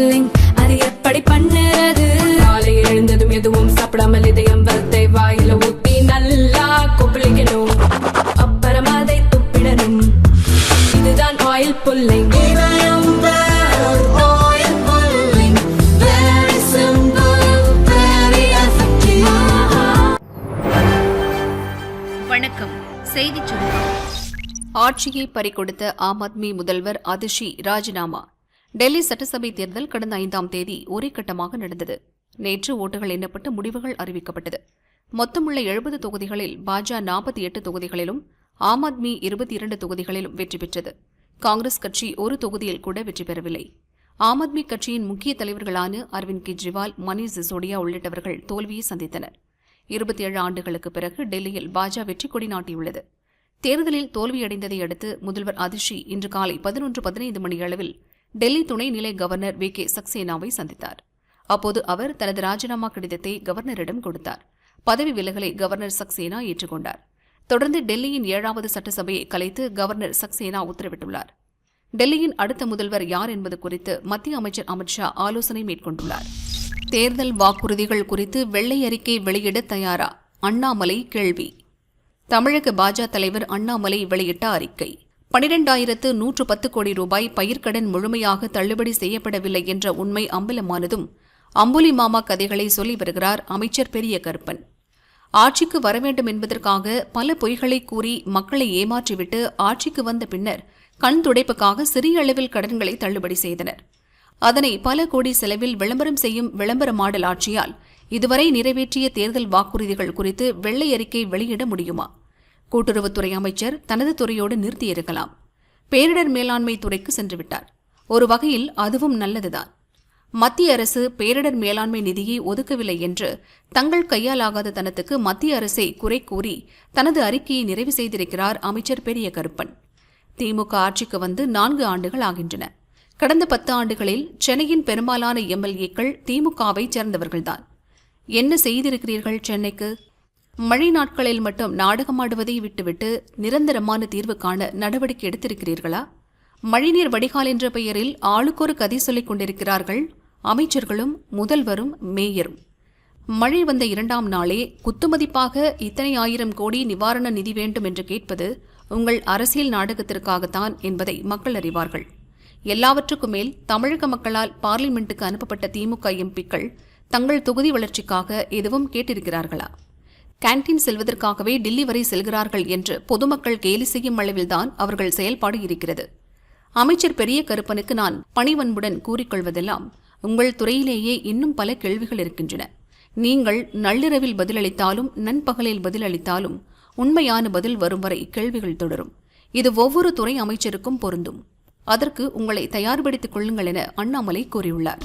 Pulling அது எப்படி பண்ணுறது? காலை எழுந்ததும் எதுவும் சாப்பிடாமல் இதயம் வளத்தை வாயில ஊத்தி நல்லா கொப்பளிக்கணும். அப்புறம் அதை துப்பிடணும். இதுதான் ஆயில் புல்லிங். வணக்கம். செய்திச் சுருக்கம் ஆட்சியை பறிகொடுத்த ஆம் ஆத்மி முதல்வர் அதிஷி ராஜினாமா. டெல்லி சட்டசபை தேர்தல் கடந்த ஐந்தாம் தேதி ஒரே கட்டமாக நடந்தது. நேற்று ஓட்டுகள் எண்ணப்பட்டு முடிவுகள் அறிவிக்கப்பட்டது. மொத்தமுள்ள எழுபது தொகுதிகளில் பாஜக நாற்பத்தி எட்டு தொகுதிகளிலும் ஆம் ஆத்மி இருபத்தி இரண்டு தொகுதிகளிலும் வெற்றி பெற்றது. காங்கிரஸ் கட்சி ஒரு தொகுதியில் கூட வெற்றி பெறவில்லை. ஆம் ஆத்மி கட்சியின் முக்கிய தலைவர்களான அரவிந்த் கெஜ்ரிவால் மணீஷ் சிசோடியா உள்ளிட்டவர்கள் தோல்வியை சந்தித்தனர். இருபத்தி ஏழு ஆண்டுகளுக்கு பிறகு டெல்லியில் பாஜக வெற்றி கொடி நாட்டியுள்ளது. தேர்தலில் தோல்வியடைந்ததை அடுத்து முதல்வர் அதிஷி இன்று காலை பதினொன்று பதினைந்து மணியளவில் டெல்லி துணைநிலை கவர்னர் வி. கே. சக்சேனாவை சந்தித்தார். அப்போது அவர் தனது ராஜினாமா கடிதத்தை கவர்னரிடம் கொடுத்தார். பதவி விலகலை கவர்னர் சக்சேனா ஏற்றுக்கொண்டார். தொடர்ந்து டெல்லியின் ஏழாவது சட்டசபையை கலைத்து கவர்னர் சக்சேனா உத்தரவிட்டுள்ளார். டெல்லியின் அடுத்த முதல்வர் யார் என்பது குறித்து மத்திய அமைச்சர் அமித்ஷா ஆலோசனை மேற்கொண்டுள்ளார். தேர்தல் வாக்குறுதிகள் குறித்து வெள்ளை அறிக்கை வெளியிட தயாரா? அண்ணாமலை கேள்வி. தமிழக பாஜக தலைவர் அண்ணாமலை வெளியிட்ட அறிக்கை. பனிரெண்டாயிரத்து நூற்று பத்து கோடி ரூபாய் பயிர்க்கடன் முழுமையாக தள்ளுபடி செய்யப்படவில்லை என்ற உண்மை அம்பலமானதும் அம்புலி மாமா கதைகளை சொல்லி வருகிறார் அமைச்சர் பெரிய கருப்பன் ஆட்சிக்கு வரவேண்டும் என்பதற்காக பல பொய்களை கூறி மக்களை ஏமாற்றிவிட்டு ஆட்சிக்கு வந்த பின்னர் கண் துடைப்புக்காக சிறிய அளவில் கடன்களை தள்ளுபடி செய்தனர். அதனை பல கோடி செலவில் விளம்பரம் செய்யும் விளம்பர மாடல் ஆட்சியால் இதுவரை நிறைவேற்றிய தேர்தல் வாக்குறுதிகள் குறித்து வெள்ளை அறிக்கை வெளியிட முடியுமா? கூட்டுறவுத்துறை அமைச்சர் தனது துறையோடு நிறுத்தியிருக்கலாம். பேரிடர் மேலாண்மை துறைக்கு சென்றுவிட்டார். ஒரு வகையில் அதுவும் நல்லதுதான். மத்திய அரசு பேரிடர் மேலாண்மை நிதியை ஒதுக்கவில்லை என்று தங்கள் கையாலாகாத தனத்துக்கு மத்திய அரசை குறை கூறி தனது அறிக்கையை நிறைவு செய்திருக்கிறார் அமைச்சர் பெரிய கருப்பன் திமுக ஆட்சிக்கு வந்து நான்கு ஆண்டுகள் ஆகின்றன. கடந்த பத்து ஆண்டுகளில் சென்னையின் பெரும்பாலான எம்எல்ஏக்கள் திமுகவை சேர்ந்தவர்கள்தான். என்ன செய்திருக்கிறீர்கள் சென்னைக்கு? மழை நாட்களில் மட்டும் நாடகமாடுவதை விட்டுவிட்டு நிரந்தரமான தீர்வு காண நடவடிக்கை எடுத்திருக்கிறீர்களா? மழைநீர் வடிகால் என்ற பெயரில் ஆளுக்கொரு கதை சொல்லிக் கொண்டிருக்கிறார்கள் அமைச்சர்களும் முதல்வரும் மேயரும். மழை வந்த இரண்டாம் நாளே குத்துமதிப்பாக இத்தனை ஆயிரம் கோடி நிவாரண நிதி வேண்டும் என்று கேட்பது உங்கள் அரசியல் நாடகத்திற்காகத்தான் என்பதை மக்கள் அறிவார்கள். எல்லாவற்றுக்கும் மேல் தமிழக மக்களால் பார்லிமெண்ட்டுக்கு அனுப்பப்பட்ட திமுக எம்பிக்கள் தங்கள் தொகுதி வளர்ச்சிக்காக எதுவும் கேட்டிருக்கிறார்களா? கேன்டீன் செல்வதற்காகவே டில்லி வரை செல்கிறார்கள் என்று பொதுமக்கள் கேலி செய்யும் அளவில்தான் அவர்கள் செயல்பாடு இருக்கிறது அமைச்சர் பெரிய கருப்பனுக்கு நான் பணிவன்புடன் கூறிக்கொள்வதெல்லாம் உங்கள் துறையிலேயே இன்னும் பல கேள்விகள் இருக்கின்றன. நீங்கள் நள்ளிரவில் பதிலளித்தாலும் நண்பகலில் பதிலளித்தாலும் உண்மையான பதில் வரும் வரை கேள்விகள் தொடரும். இது ஒவ்வொரு துறை அமைச்சருக்கும் பொருந்தும். அதற்கு உங்களை தயார்படுத்திக் கொள்ளுங்கள் என அண்ணாமலை கூறியுள்ளார்.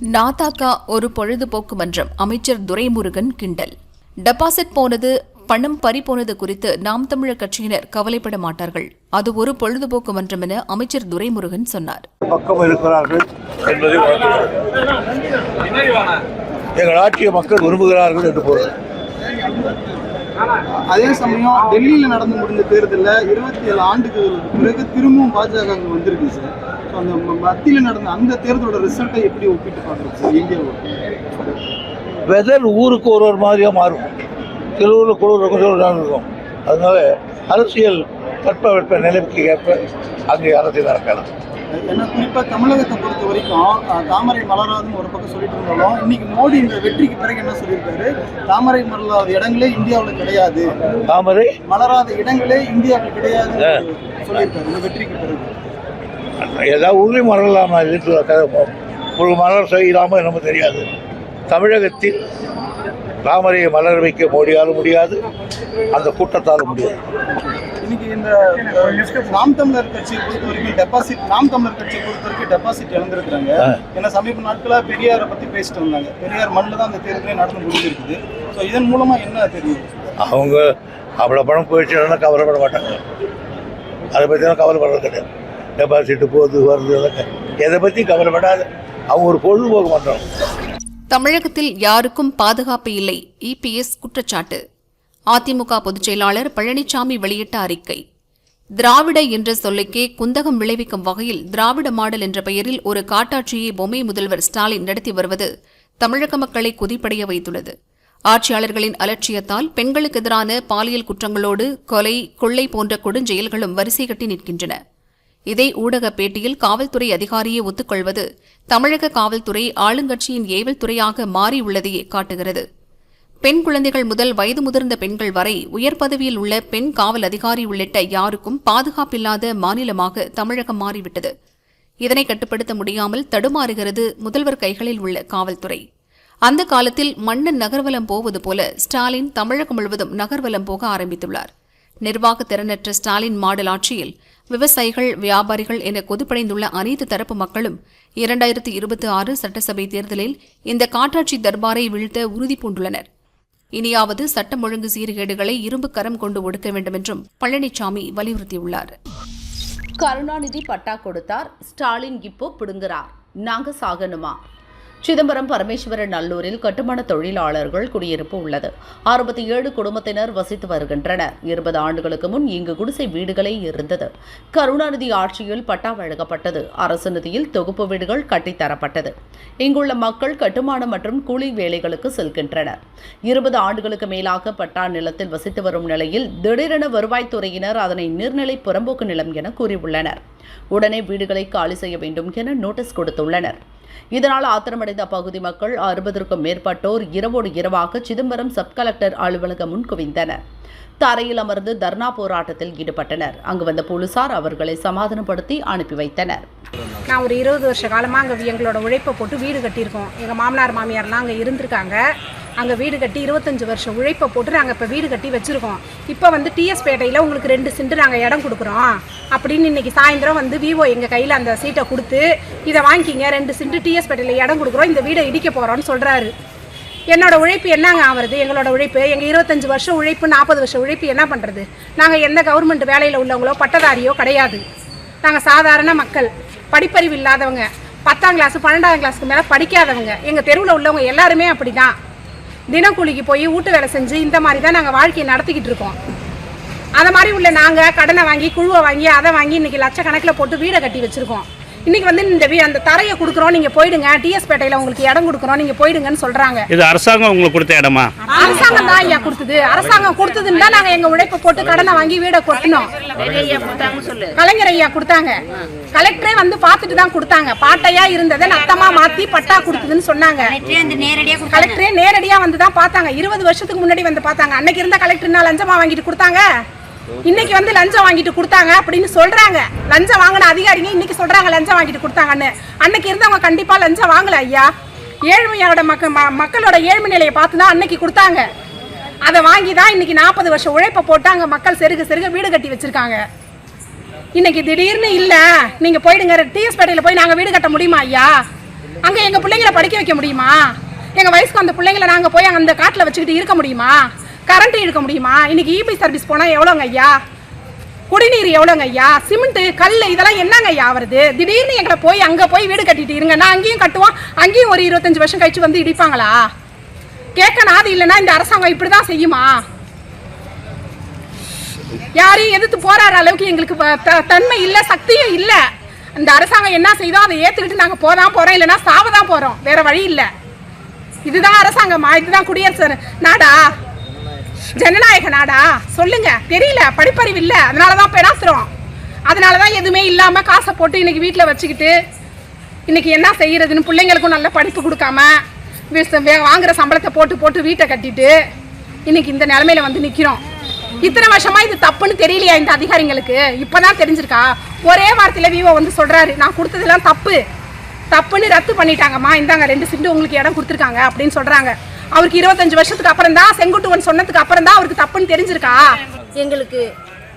நாதாக்கா ஒரு பொழுதுபோக்கு மன்றம் அமைச்சர் துரைமுருகன் கிண்டல். டெபாசிட் போனது பணம் பறி போனது குறித்து நாம் தமிழர் கட்சியினர் கவலைப்பட மாட்டார்கள். அது ஒரு பொழுதுபோக்கு மன்றம் என அமைச்சர் துரைமுருகன் சொன்னார். பக்கம் இருக்கிறார்கள் என்பதை உணர்த்துகிறோம். எங்கள் ஆட்சியை மக்கள் விரும்புகிறார்கள் என்று பொருள். அதே சமயம் டெல்லியில நடந்து முடிந்த தேர்தலில் இருபத்தி ஏழு ஆண்டுகளுக்கு பிறகு திரும்பவும் பாஜக அங்க வந்திருக்கு சார் அந்த மத்தியில நடந்த அந்த தேர்தலோட ரிசல்ட்டை எப்படி ஒப்பிட்டு பார்க்குறோம் சார் இந்தியாவோட. வெதர் ஊருக்கு ஒரு ஒரு மாதிரியாக மாறும். ஊரில் குளிர் இருக்கும் இருக்கும். அதனால அரசியல் தட்பவெட்ப நிலைமைக்கு ஏற்ப அங்கே அரசியல் நடக்கலாம். ஏன்னா குறிப்பா தமிழகத்தை பொறுத்த வரைக்கும் தாமரை மலராதுன்னு ஒரு பக்கம் சொல்லிட்டு இருந்தாலும் இன்னைக்கு மோடி இந்த வெற்றிக்கு பிறகு என்ன சொல்லியிருக்காரு? தாமரை மலராத இடங்களே இந்தியாவில் கிடையாது. தாமரை? மலராத இடங்களே இந்தியாவில் கிடையாதுன்னு சொல்லியிருக்காரு இந்த வெற்றிக்கு பிறகு. எல்லா ஊர்லேயும் மலரலாம்? ஒரு மலர் செய்யலாமோ என்னமோ தெரியாது. தமிழகத்தில் தாமரையை மலர வைக்க மோடியாலும் முடியாது அந்த கூட்டத்தாலும் முடியாது. இன்னைக்கு இந்த நாம் தமிழர் கட்சியை பொறுத்த வரைக்கும் டெபாசிட் நாம் தமிழர் கட்சியை பொறுத்த வரைக்கும் டெபாசிட் இழந்திருக்கிறாங்க. ஏன்னா சமீப நாட்களா பெரியாரை பத்தி பேசிட்டு வந்தாங்க. பெரியார் மண்ணில் தான் அந்த தேர்தலே நடந்து முடிஞ்சிருக்குது. ஸோ இதன் மூலமா என்ன தெரியும் அவங்க அவ்வளோ பணம் போயிடுச்சுன்னா கவலைப்பட மாட்டாங்க. அதை பற்றிலாம் கவலைப்படுறது கிடையாது. டெபாசிட் போகுது வருது எதை பற்றியும் கவலைப்படாது. அவங்க ஒரு பொழுதுபோக்கு பண்ணுறோம் தமிழகத்தில் யாருக்கும் பாதுகாப்பு இல்லை. இபிஎஸ் குற்றச்சாட்டு. அதிமுக பொதுச்செயலாளர் பழனிசாமி வெளியிட்ட அறிக்கை. திராவிட என்ற சொல்லுக்கே குந்தகம் விளைவிக்கும் வகையில் திராவிட மாடல் என்ற பெயரில் ஒரு காட்டாட்சியை பொம்மை முதல்வர் ஸ்டாலின் நடத்தி வருவது தமிழக மக்களை கொதிப்படைய வைத்துள்ளது. ஆட்சியாளர்களின் அலட்சியத்தால் பெண்களுக்கு எதிரான பாலியல் குற்றங்களோடு கொலை கொள்ளை போன்ற கொடுஞ்செயல்களும் வரிசை கட்டி நிற்கின்றன. இதை ஊடக பேட்டியில் காவல்துறை அதிகாரியை ஒத்துக்கொள்வது தமிழக காவல்துறை ஆளுங்கட்சியின் ஏவல் துறையாக மாறியுள்ளதையே காட்டுகிறது. பெண் குழந்தைகள் முதல் வயது முதிர்ந்த பெண்கள் வரை உயர் பதவியில் உள்ள பெண் காவல் அதிகாரி உள்ளிட்ட யாருக்கும் பாதுகாப்பில்லாத மாநிலமாக தமிழகம் மாறிவிட்டது. இதனை கட்டுப்படுத்த முடியாமல் தடுமாறுகிறது முதல்வர் கைகளில் உள்ள காவல்துறை. அந்த காலத்தில் மன்னன் நகர்வலம் போவது போல ஸ்டாலின் தமிழகம் முழுவதும் நகர்வலம் போக ஆரம்பித்துள்ளார். நிர்வாக திறனற்ற ஸ்டாலின் மாடல் ஆட்சியில் விவசாயிகள் வியாபாரிகள் என கொதிப்படைந்துள்ள அனைத்து தரப்பு மக்களும் இரண்டாயிரத்து இருபத்தி ஆறு சட்டசபை தேர்தலில் இந்த காட்டாட்சி தர்பாரை வீழ்த்த உறுதி பூண்டுள்ளனர். இனியாவது சட்டம் ஒழுங்கு சீர்கேடுகளை இரும்பு கரம் கொண்டு ஒடுக்க வேண்டும் என்றும் பழனிசாமி வலியுறுத்தியுள்ளார். கருணாநிதி பட்டா கொடுத்தார் ஸ்டாலின் இப்போ பிடுங்குறார். நாங்க சாகணுமா சிதம்பரம் பரமேஸ்வரன் நல்லூரில் கட்டுமான தொழிலாளர்கள் குடியிருப்பு உள்ளது. அறுபத்தி ஏழு குடும்பத்தினர் வசித்து வருகின்றனர். இருபது ஆண்டுகளுக்கு முன் இங்கு குடிசை வீடுகளே இருந்தது. கருணாநிதி ஆட்சியில் பட்டா வழங்கப்பட்டது. அரசு நிதியில் தொகுப்பு வீடுகள் கட்டித்தரப்பட்டது இங்குள்ள மக்கள் கட்டுமானம் மற்றும் கூலி வேலைகளுக்கு செல்கின்றனர். இருபது ஆண்டுகளுக்கு மேலாக பட்டா நிலத்தில் வசித்து வரும் நிலையில் திடீரென வருவாய்த்துறையினர் அதனை நீர்நிலை புறம்போக்கு நிலம் என கூறியுள்ளனர். உடனே வீடுகளை காலி செய்ய வேண்டும் என நோட்டீஸ் கொடுத்துள்ளனர். இதனால் ஆத்திரமடைந்த அப்பகுதி மக்கள் அறுபதற்கும் மேற்பட்டோர் இரவோடு இரவாக சிதம்பரம் சப் கலெக்டர் அலுவலகம் முன் குவிந்தனர். தரையில் அமர்ந்து தர்ணா போராட்டத்தில் ஈடுபட்டனர். அங்கு வந்த போலீசார் அவர்களை சமாதானப்படுத்தி அனுப்பி வைத்தனர். நான் ஒரு இருபது வருஷ காலமாக அங்கே எங்களோட உழைப்பை போட்டு வீடு கட்டியிருக்கோம். எங்கள் மாமனார் மாமியார்லாம் அங்கே இருந்திருக்காங்க. அங்கே வீடு கட்டி இருபத்தஞ்சி வருஷம் உழைப்பை போட்டு நாங்கள் இப்போ வீடு கட்டி வச்சுருக்கோம். இப்போ வந்து டிஎஸ் பேட்டையில் உங்களுக்கு ரெண்டு சென்ட் நாங்கள் இடம் கொடுக்குறோம். அப்படின்னு இன்னைக்கு சாயந்தரம் வந்து விவோ எங்கள் கையில் அந்த சீட்டை கொடுத்து இதை வாங்கிக்கிங்க ரெண்டு சென்ட் டிஎஸ் பேட்டையில் இடம் கொடுக்குறோம் இந்த வீடை இடிக்க போகிறோன்னு சொல்கிறாரு என்னோட உழைப்பு என்னங்க ஆகிறது எங்களோட உழைப்பு. எங்கள் இருபத்தஞ்சி வருஷம் உழைப்பு நாற்பது வருஷம் உழைப்பு என்ன பண்ணுறது நாங்கள் எந்த கவர்மெண்ட் வேலையில் உள்ளவங்களோ பட்டதாரியோ கிடையாது. நாங்கள் சாதாரண மக்கள் படிப்பறிவு இல்லாதவங்க. பத்தாம் கிளாஸ் பன்னெண்டாம் கிளாஸ்க்கு மேலே படிக்காதவங்க. எங்கள் தெருவில் உள்ளவங்க எல்லாருமே அப்படி தான் தினக்கூலிக்கு போய் வீட்டு வேலை செஞ்சு இந்த மாதிரி தான் நாங்கள் வாழ்க்கையை நடத்திக்கிட்டு இருக்கோம். அந்த மாதிரி உள்ள நாங்கள் கடனை வாங்கி குழுவை வாங்கி அதை வாங்கி இன்னைக்கு லட்சக்கணக்கில் போட்டு வீடை கட்டி வச்சுருக்கோம். இன்னைக்கு வந்து இந்த அந்த தரையை கொடுக்குறோம். நீங்கள் போயிடுங்க. டிஎஸ் பேட்டையில் உங்களுக்கு இடம் கொடுக்குறோம். நீங்கள் போயிடுங்கன்னு சொல்கிறாங்க இது அரசாங்கம் உங்களுக்கு கொடுத்த இடமா? அரசாங்கம் தான் ஐயா கொடுத்தது. அரசாங்கம் கொடுத்ததுன்னு தான் நாங்கள் எங்கள் உழைப்பை போட்டு கடனை வாங்கி வீடை கொட்டினோம். கலைஞர் ஐயா கொடுத்தாங்க. கலெக்டரே வந்து பார்த்துட்டு தான் கொடுத்தாங்க. பாட்டையா இருந்ததை நத்தமா மாத்தி பட்டா கொடுத்ததுன்னு சொன்னாங்க. கலெக்டரே நேரடியா வந்து தான் பார்த்தாங்க. இருபது வருஷத்துக்கு முன்னாடி வந்து பார்த்தாங்க. அன்னைக்கு இருந்த கலெக்டர்னா லஞ்சமா வாங்கிட்டு கொடுத்தாங்க. இன்னைக்கு வந்து லஞ்சம் வாங்கிட்டு கொடுத்தாங்க அப்படின்னு சொல்றாங்க. லஞ்சம் வாங்கின அதிகாரிங்க இன்னைக்கு சொல்றாங்க லஞ்சம் வாங்கிட்டு கொடுத்தாங்கன்னு. அன்னைக்கு இருந்தவங்க கண்டிப்பா லஞ்சம் வாங்கல ஐயா. ஏழ்மையோட மக்க மக்களோட ஏழ்மை நிலையை பார்த்து தான் அன்னைக்கு கொடுத்தாங்க. அதை வாங்கி தான் இன்னைக்கு நாற்பது வருஷம் உழைப்பை போட்டு அங்க மக்கள் செருக செருக வீடு கட்டி வச்சிருக்காங்க. இன்னைக்கு திடீர்னு இல்ல. நீங்க போயிடுங்க. டிஎஸ் பேட்டையில் போய் நாங்க வீடு கட்ட முடியுமா ஐயா? அங்க எங்க பிள்ளைங்களை படிக்க வைக்க முடியுமா? எங்க வயசுக்கு அந்த பிள்ளைங்களை நாங்க போய் அந்த காட்டுல வச்சுக்கிட்டு இருக்க முடியுமா? கரண்ட் இழுக்க முடியுமா? இன்னைக்கு இபி சர்வீஸ் போனால் எவ்வளோங்க ஐயா? குடிநீர் எவ்வளோங்க ஐயா? சிமெண்ட்டு கல் இதெல்லாம் என்னங்க ஐயா வருது திடீர்னு எங்களை போய் அங்கே போய் வீடு கட்டிட்டு இருங்க. நான் அங்கேயும் கட்டுவோம். அங்கேயும் ஒரு இருபத்தஞ்சு வருஷம் கழிச்சு வந்து இடிப்பாங்களா? கேட்க அது இல்லைன்னா இந்த அரசாங்கம் இப்படி தான் செய்யுமா? யாரையும் எதிர்த்து போராடுற அளவுக்கு எங்களுக்கு தன்மை இல்லை சக்தியும் இல்லை. இந்த அரசாங்கம் என்ன செய்தோ அதை ஏற்றுக்கிட்டு நாங்கள் போதான் போகிறோம் இல்லைன்னா சாவதான் போகிறோம் வேற வழி இல்லை. இதுதான் அரசாங்கமா? இதுதான் குடியரசு. நாடா ஜனநாயக நாடா சொல்லுங்க. தெரியல படிப்பறிவு இல்லை. அதனால தான் பேராசுறோம் அதனால தான் எதுவுமே இல்லாமல் காசை போட்டு இன்னைக்கு வீட்டில் வச்சுக்கிட்டு இன்னைக்கு என்ன செய்யறதுன்னு பிள்ளைங்களுக்கும் நல்ல படிப்பு கொடுக்காம வாங்குற சம்பளத்தை போட்டு போட்டு வீட்டை கட்டிட்டு இன்னைக்கு இந்த நிலமையில வந்து நிக்கிறோம். இத்தனை வருஷமா இது தப்புன்னு தெரியலையா இந்த அதிகாரிங்களுக்கு? இப்பதான் தெரிஞ்சிருக்கா? ஒரே வார்த்தையில விவோ வந்து சொல்றாரு. நான் கொடுத்ததெல்லாம் தப்பு. தப்புன்னு ரத்து பண்ணிட்டாங்கம்மா. இந்தாங்க ரெண்டு சிண்டு உங்களுக்கு இடம் கொடுத்துருக்காங்க அப்படின்னு சொல்றாங்க. அவருக்கு இருபத்தஞ்சு வருஷத்துக்கு அப்புறம் தான் செங்குட்டுவன் சொன்னதுக்கு அப்புறம் தான் அவருக்கு தப்புன்னு தெரிஞ்சிருக்கா? எங்களுக்கு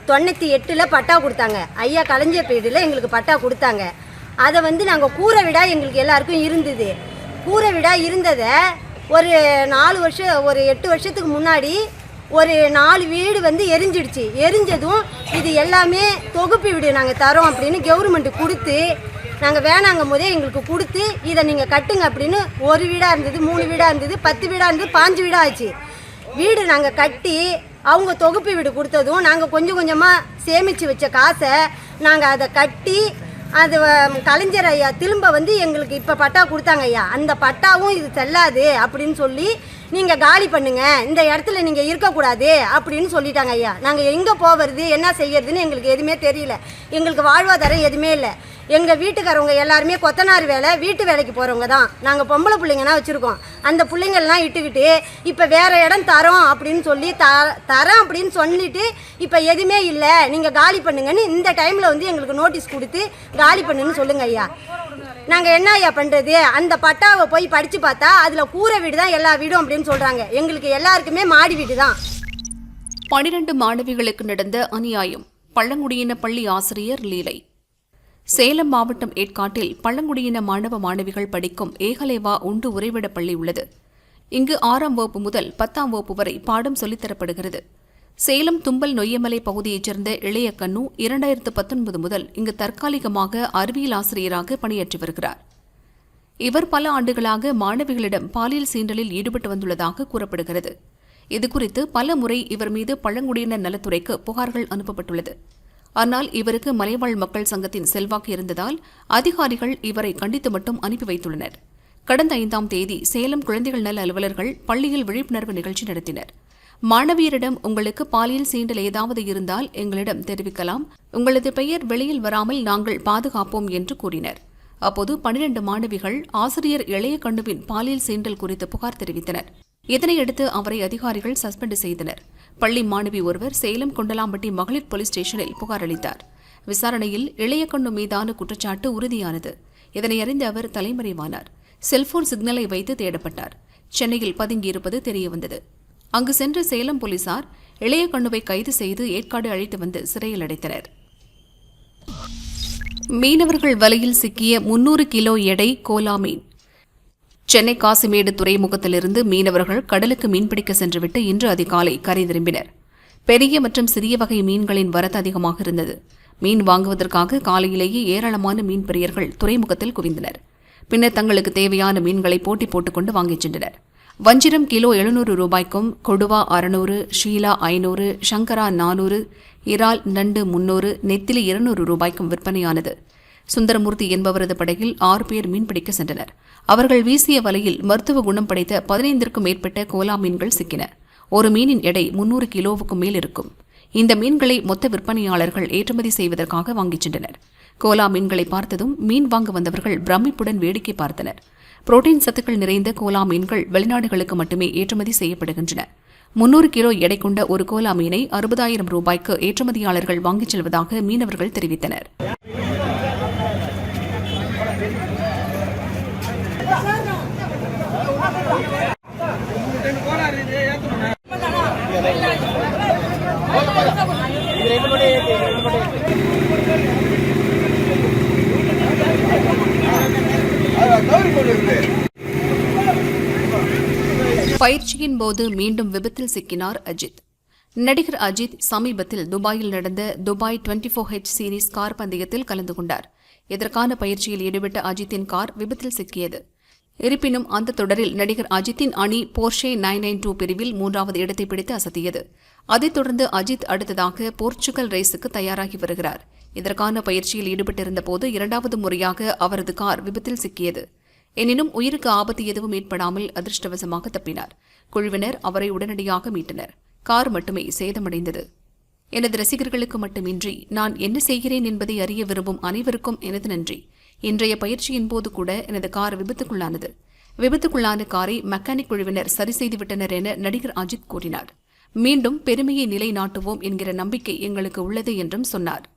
தொண்ணூற்றி எட்டில் பட்டா கொடுத்தாங்க. ஐயா கலைஞர் பீரியடில் எங்களுக்கு பட்டா கொடுத்தாங்க. அதை வந்து நாங்கள் கூரை விடா எங்களுக்கு எல்லாருக்கும் இருந்தது. கூரை விடா இருந்ததை ஒரு நாலு வருஷம் ஒரு எட்டு வருஷத்துக்கு முன்னாடி ஒரு நாலு வீடு வந்து எரிஞ்சிடுச்சு. எரிஞ்சதும் இது எல்லாமே தொகுப்பு வீடு நாங்கள் தரோம் அப்படின்னு கவர்மெண்ட்டு கொடுத்து நாங்கள் வேணாங்கும் போதே எங்களுக்கு கொடுத்து இதை நீங்கள் கட்டுங்க அப்படின்னு ஒரு வீடாக இருந்தது மூணு வீடாக இருந்தது பத்து வீடாக இருந்தது பாஞ்சு வீடாக ஆச்சு. வீடு நாங்கள் கட்டி அவங்க தொகுப்பு வீடு கொடுத்ததும் நாங்கள் கொஞ்சம் கொஞ்சமாக சேமித்து வச்ச காசை நாங்கள் அதை கட்டி அது கலைஞர் ஐயா திரும்ப வந்து எங்களுக்கு இப்போ பட்டா கொடுத்தாங்க ஐயா. அந்த பட்டாவும் இது செல்லாது அப்படின்னு சொல்லி நீங்கள் காலி பண்ணுங்க இந்த இடத்துல நீங்கள் இருக்கக்கூடாது அப்படின்னு சொல்லிட்டாங்க ஐயா. நாங்கள் எங்கே போகிறது என்ன செய்யறதுன்னு எங்களுக்கு எதுவுமே தெரியல. எங்களுக்கு வாழ்வாதாரம் எதுவுமே இல்லை. எங்கள் வீட்டுக்காரவங்க எல்லாருமே கொத்தனார் வேலை வீட்டு வேலைக்கு போகிறவங்க தான். நாங்கள் பொம்பளை பிள்ளைங்கன்னா வச்சுருக்கோம். அந்த பிள்ளைங்கள்லாம் இட்டுக்கிட்டு இப்போ வேறு இடம் தரோம் அப்படின்னு சொல்லி த தரோம் அப்படின்னு சொல்லிட்டு இப்போ எதுவுமே இல்லை. நீங்கள் காலி பண்ணுங்கன்னு இந்த டைமில் வந்து எங்களுக்கு நோட்டீஸ் கொடுத்து காலி பண்ணுன்னு சொல்லுங்க ஐயா. நாங்கள் என்ன ஐயா பண்ணுறது அந்த பட்டாவை போய் படித்து பார்த்தா அதில் கூரை வீடு தான் எல்லா வீடும் அப்படின்னு சொல்கிறாங்க எங்களுக்கு எல்லாருக்குமே மாடி வீடு தான். பனிரெண்டு மாணவிகளுக்கு நடந்த அநியாயம். பழங்குடியின பள்ளி ஆசிரியர் லீலை. சேலம் மாவட்டம் ஏற்காட்டில் பழங்குடியின மாணவ மாணவிகள் படிக்கும் ஏகலேவா உண்டு உறைவிட பள்ளி உள்ளது. இங்கு ஆறாம் வகுப்பு முதல் பத்தாம் வகுப்பு வரை பாடம் சொல்லித்தரப்படுகிறது சேலம் தும்பல் நொய்யமலை பகுதியைச் சேர்ந்த இளைய கண்ணு இரண்டாயிரத்து பத்தொன்பது முதல் இங்கு தற்காலிகமாக அறிவியல் ஆசிரியராக பணியாற்றி வருகிறார். இவர் பல ஆண்டுகளாக மாணவிகளிடம் பாலியல் சீண்டலில் ஈடுபட்டு வந்துள்ளதாக கூறப்படுகிறது. இதுகுறித்து பல முறை இவர் மீது பழங்குடியினர் நலத்துறைக்கு புகார்கள் அனுப்பப்பட்டுள்ளது. ஆனால் இவருக்கு மலைவாழ் மக்கள் சங்கத்தின் செல்வாக்கு இருந்ததால் அதிகாரிகள் இவரை கண்டித்து மட்டும் அனுப்பி வைத்துள்ளனர். கடந்த ஐந்தாம் தேதி சேலம் குழந்தைகள் நல அலுவலர்கள் பள்ளியில் விழிப்புணர்வு நிகழ்ச்சி நடத்தினர். மாணவியரிடம் உங்களுக்கு பாலியல் சீண்டல் ஏதாவது இருந்தால் எங்களிடம் தெரிவிக்கலாம். உங்களது பெயர் வெளியில் வராமல் நாங்கள் பாதுகாப்போம் என்று கூறினர். அப்போது பனிரெண்டு மாணவிகள் ஆசிரியர் இளைய கண்ணுவின் பாலியல் சீண்டல் குறித்து புகார் தெரிவித்தனர். இதனையடுத்து அவரை அதிகாரிகள் சஸ்பெண்ட் செய்தனர். பள்ளி மாணவி ஒருவர் சேலம் கொண்டலாம்பட்டி மகளிர் போலீஸ் ஸ்டேஷனில் புகார் அளித்தார். விசாரணையில் இளைய கண்ணு மீதான குற்றச்சாட்டு உறுதியானது. இதனை அறிந்த அவர் தலைமறைவானார். செல்போன் சிக்னலை வைத்து தேடப்பட்டார். சென்னையில் பதுங்கியிருப்பது தெரியவந்தது. அங்கு சென்ற சேலம் போலீசார் இளைய கண்ணுவை கைது செய்து ஏற்காடு அழைத்து வந்து சிறையில் அடைத்தனர். மீனவர்கள் வலையில் சிக்கிய முன்னூறு கிலோ எடை கோலா மீன். சென்னை காசிமேடு துறைமுகத்திலிருந்து மீனவர்கள் கடலுக்கு மீன்பிடிக்க சென்றுவிட்டு இன்று அதிகாலை கரை திரும்பினர். பெரிய மற்றும் சிறிய வகை மீன்களின் வரத்து அதிகமாக இருந்தது. மீன் வாங்குவதற்காக காலையிலேயே ஏராளமான மீன் பிரியர்கள் துறைமுகத்தில் குவிந்தனர். பின்னர் தங்களுக்கு தேவையான மீன்களை போட்டி போட்டுக்கொண்டு வாங்கிச் சென்றனர். வஞ்சிரம் கிலோ எழுநூறு ரூபாய்க்கும் கொடுவா அறுநூறு ஷீலா ஐநூறு சங்கரா நானூறு இறால் நண்டு முன்னூறு நெத்திலி இருநூறு ரூபாய்க்கும் விற்பனையானது. சுந்தரமூர்த்தி என்பவரது படகில் ஆறு பேர் மீன்பிடிக்க சென்றனர். அவர்கள் வீசிய வலையில் மருத்துவ குணம் படைத்த பதினைந்திற்கும் மேற்பட்ட கோலா மீன்கள் சிக்கின. ஒரு மீனின் எடை முன்னூறு கிலோவுக்கும் மேல் இருக்கும். இந்த மீன்களை மொத்த விற்பனையாளர்கள் ஏற்றுமதி செய்வதற்காக வாங்கிச் சென்றனர். கோலா மீன்களை பார்த்ததும் மீன் வாங்க வந்தவர்கள் பிரமிப்புடன் வேடிக்கை பார்த்தனர். புரோட்டீன் சத்துக்கள் நிறைந்த கோலா மீன்கள் வெளிநாடுகளுக்கு மட்டுமே ஏற்றுமதி செய்யப்படுகின்றன. முன்னூறு கிலோ எடை கொண்ட ஒரு கோலா மீனை அறுபதாயிரம் ரூபாய்க்கு ஏற்றுமதியாளர்கள் வாங்கிச் செல்வதாக மீனவர்கள் தெரிவித்தனர். பயிற்சியின் போது மீண்டும் விபத்தில் சிக்கினார் அஜித். நடிகர் அஜித் சமீபத்தில் துபாயில் நடந்த Dubai twenty four H series car பந்தயத்தில் கலந்து கொண்டார். இதற்கான பயிற்சியில் ஈடுபட்ட அஜித்தின் கார் விபத்தில் சிக்கியது. இருப்பினும் அந்த தொடரில் நடிகர் அஜித்தின் அணி போர்ஷே நைன் நைன் டூ பிரிவில் மூன்றாவது இடத்தை பிடித்து அசத்தியது. அதைத் தொடர்ந்து அஜித் அடுத்ததாக போர்ச்சுகல் ரேஸுக்கு தயாராகி வருகிறார். இதற்கான பயிற்சியில் ஈடுபட்டிருந்த போது இரண்டாவது முறையாக அவரது கார் விபத்தில் சிக்கியது. எனினும் உயிருக்கு ஆபத்து எதுவும் ஏற்படாமல் அதிர்ஷ்டவசமாக தப்பினார். குழுவினர் அவரை உடனடியாக மீட்டனர். கார் மட்டுமே சேதமடைந்தது. எனது ரசிகர்களுக்கு மட்டுமின்றி நான் என்ன செய்கிறேன் என்பதை அறிய விரும்பும் அனைவருக்கும் எனது நன்றி. இன்றைய பயிற்சியின் போது கூட எனது கார் விபத்துக்குள்ளானது. விபத்துக்குள்ளான காரை மெக்கானிக் குழுவினர் சரி செய்துவிட்டனர் என நடிகர் அஜித் கூறினார். மீண்டும் பெருமையை நிலைநாட்டுவோம் என்கிற நம்பிக்கை எங்களுக்கு உள்ளது என்றும் சொன்னார்.